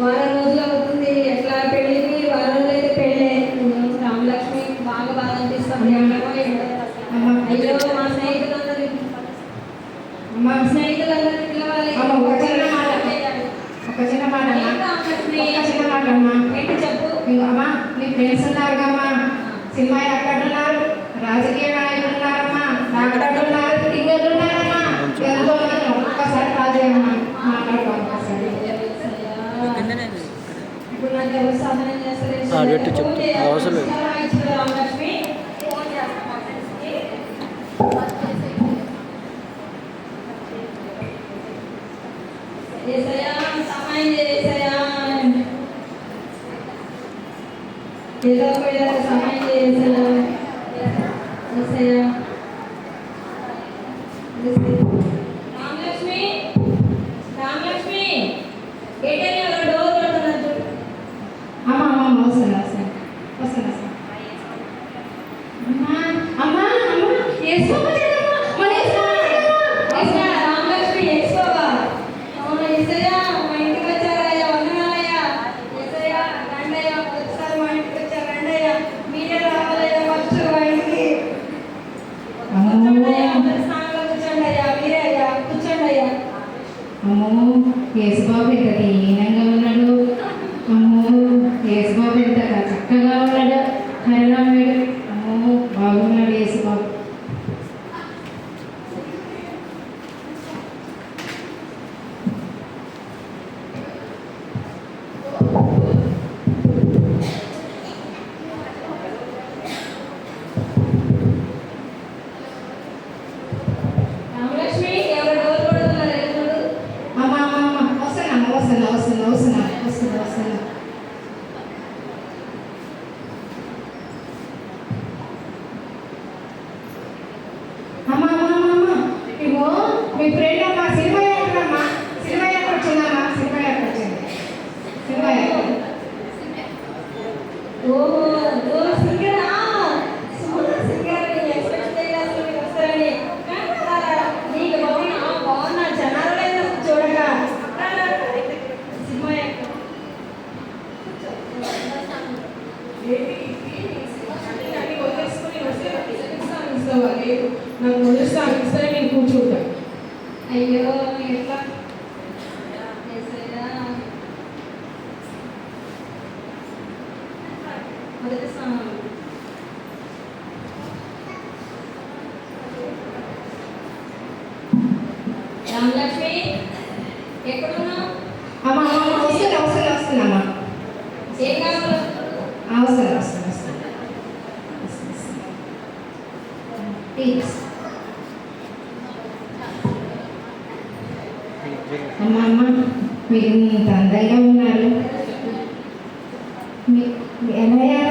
వారం రోజుల Yeah. ఉమ్మ యేసుబాబు ఇంత తీయనంగా అమ్మ అమ్మ వస్తున్నా వస్తున్నా వస్తున్నామ్మా ఏం కావాలి వస్తాను అమ్మ అమ్మ మీరు ఇంత అందంగా ఉన్నారు. ఎలా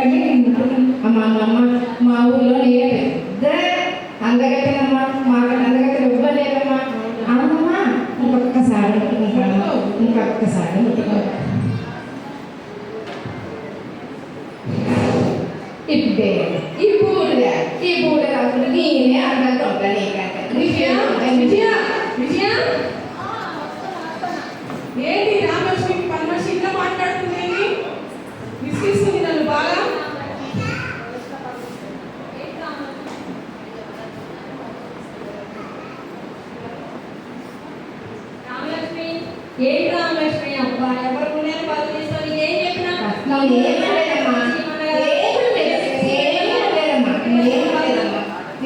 ఎందుకంటే మా అమ్మమ్మ మా ఊర్లో ఏ పెద్ద అందగత్తెనమ్మా మా అందగత్తె ఇవ్వలేదమ్మా అవునమ్మా ఇంకొక్కసారి ఇంకొక్కసారి ఇప్పుడే ఈ పూట ఈ పూట రాకుండా నేనే అందరితో ఉండలేక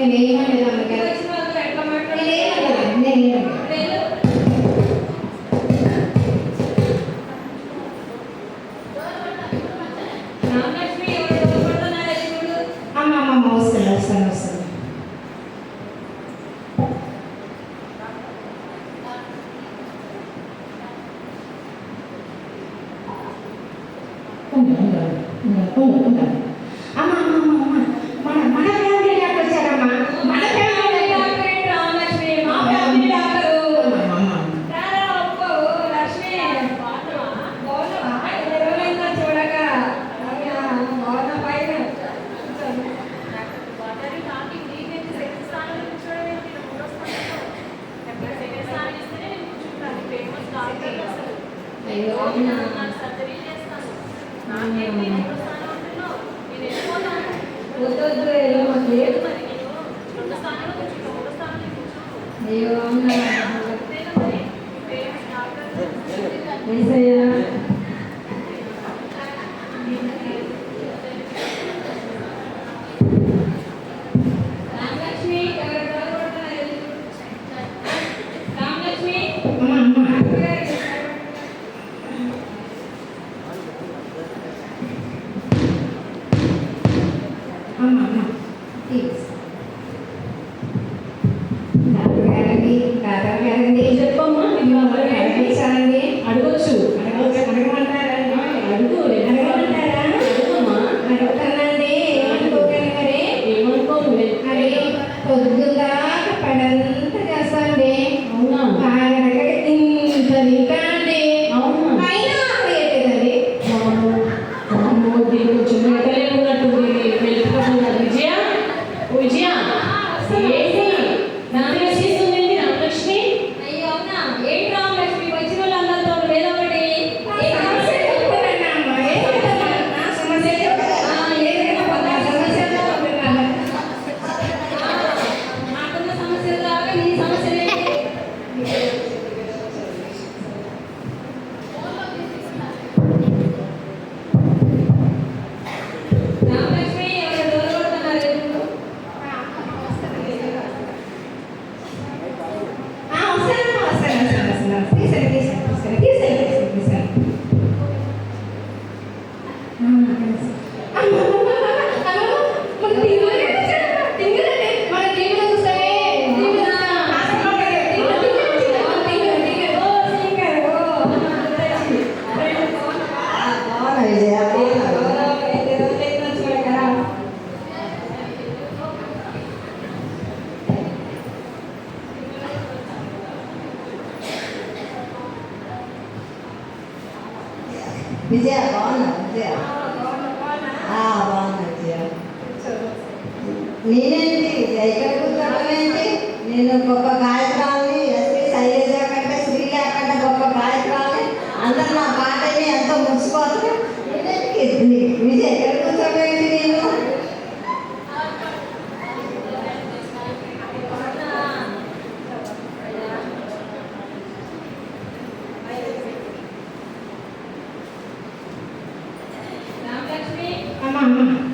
Canadian I'm against Amen.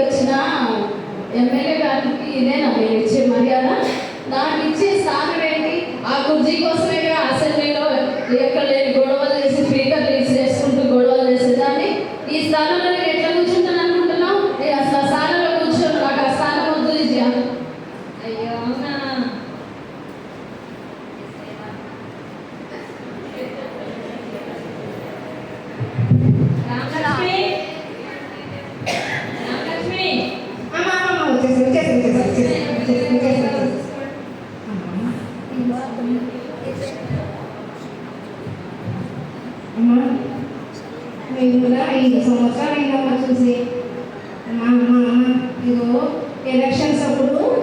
వచ్చిన ఎమ్మెల్యే గారికి ఇదే నాకు ఇచ్చే మర్యాద. నాకు ఇచ్చే సాగరేంటి ఆ కుర్జీ కోసమేగా అసలు the elections of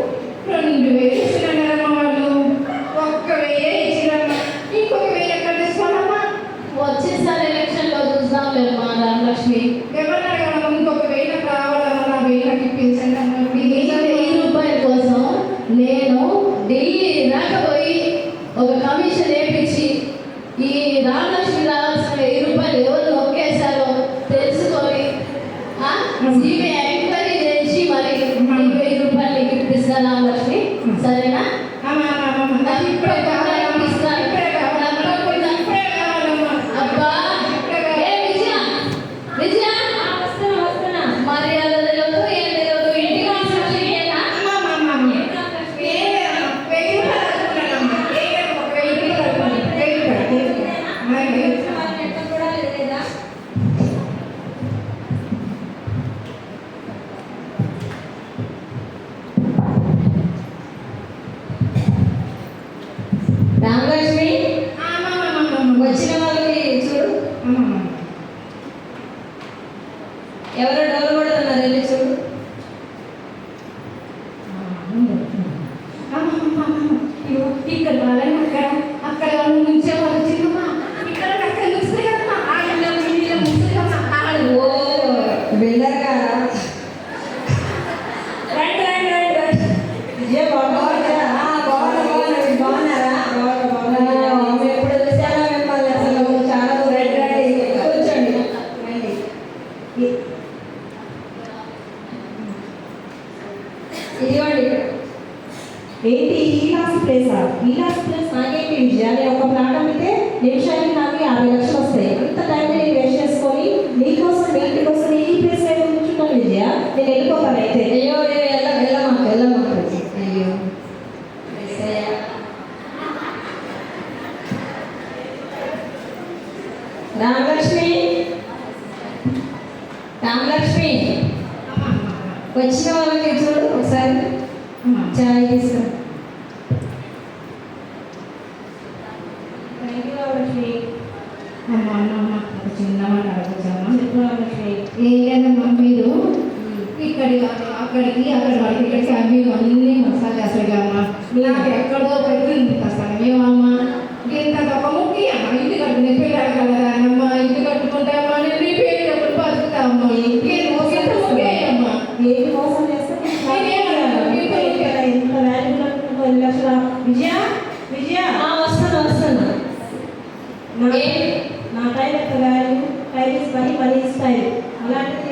వచ్చిన వాళ్ళకి చూడు ఒకసారి చాయ్ తీసుకురా 哎你看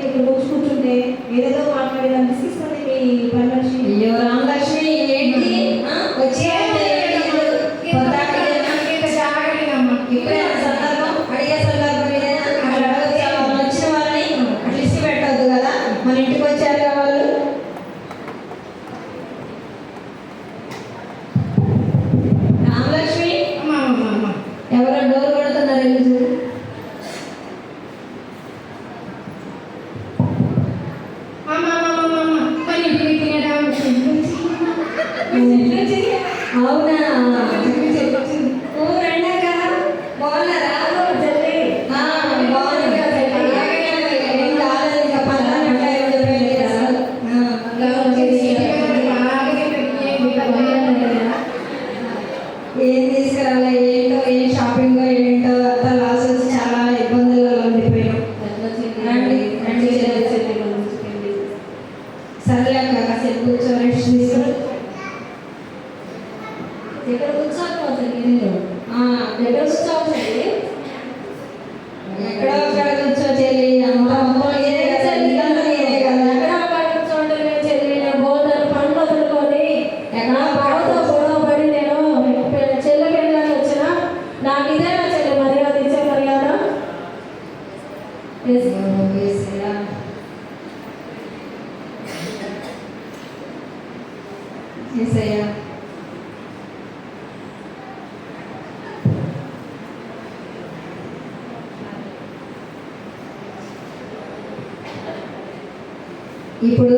y por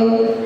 Dios.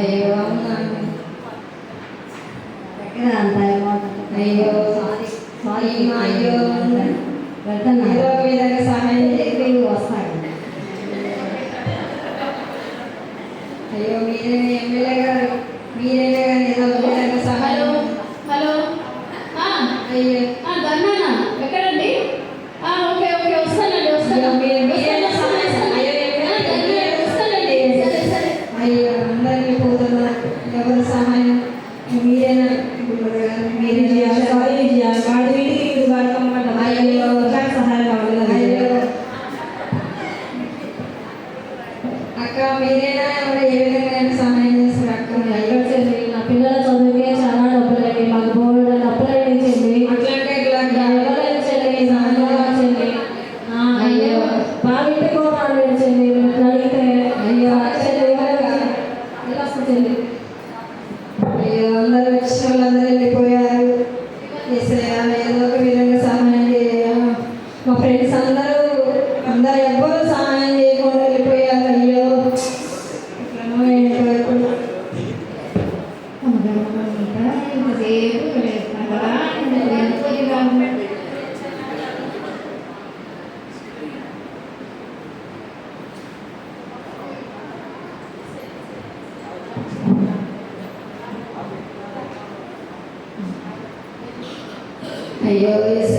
没有了。అక్క మీరేనా ఎవరు ఏ విధంగా సహాయం Hey,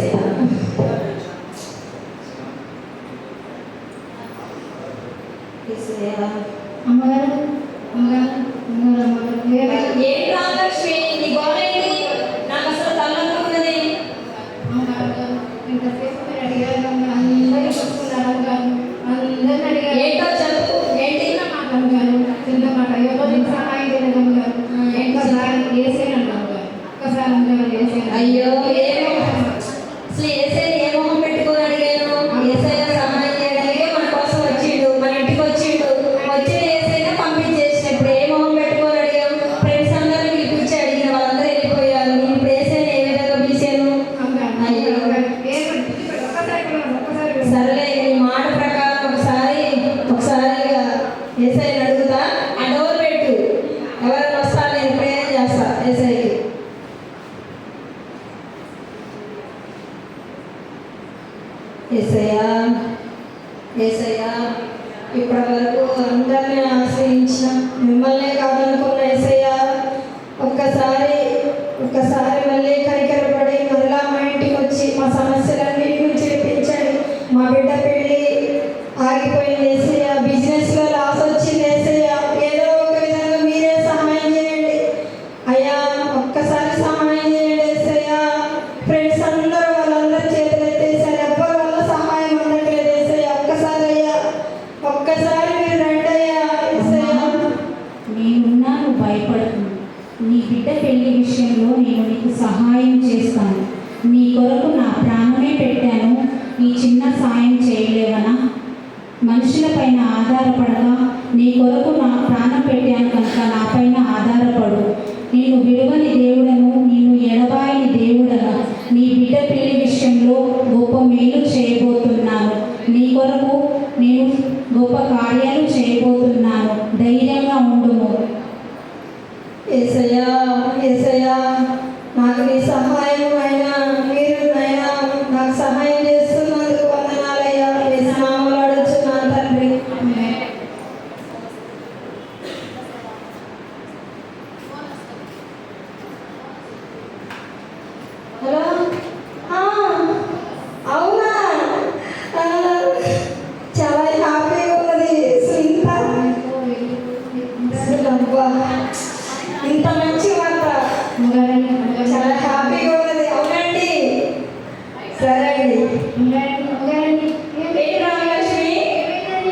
సరే అండి. అమ్మగారండి ఏంటి రామలక్ష్మి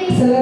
అసలు